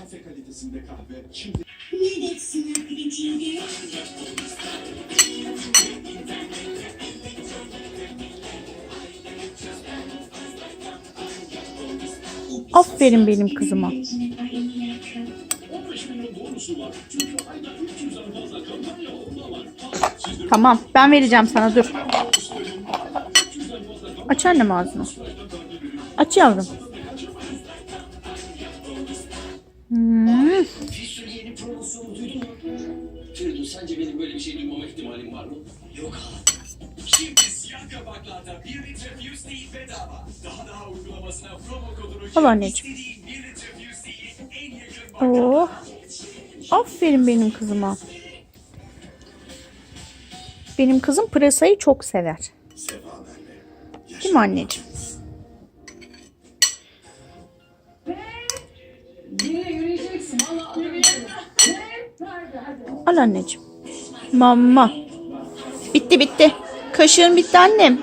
Kafe kalitesinde kahve. Şimdi Aferin benim kızıma. 15 milyon bonusu var. Çünkü ayda 300'den fazla kampanya onda var. Sizde Tamam ben vereceğim sana dur. Aç annem ağzını. Aç yavrum. Bir sürü yeni promosyonu duydun mu? Feridun sence benim böyle bir şey duymama ihtimalim var mı? Yok abi. Şimdi siyah kabaklarda 1 litre Fuse'yi bedava. Daha daha uygulamasına promo kodunu Al anneciğim. istediğin 1 litre Fuse'yi en yakın Oh. Aferin benim kızıma. Benim kızım pırasayı çok sever. sefa benle. Değil mi anneciğim? Al anneciğim. Mama. Bitti bitti. Kaşığın bitti annem.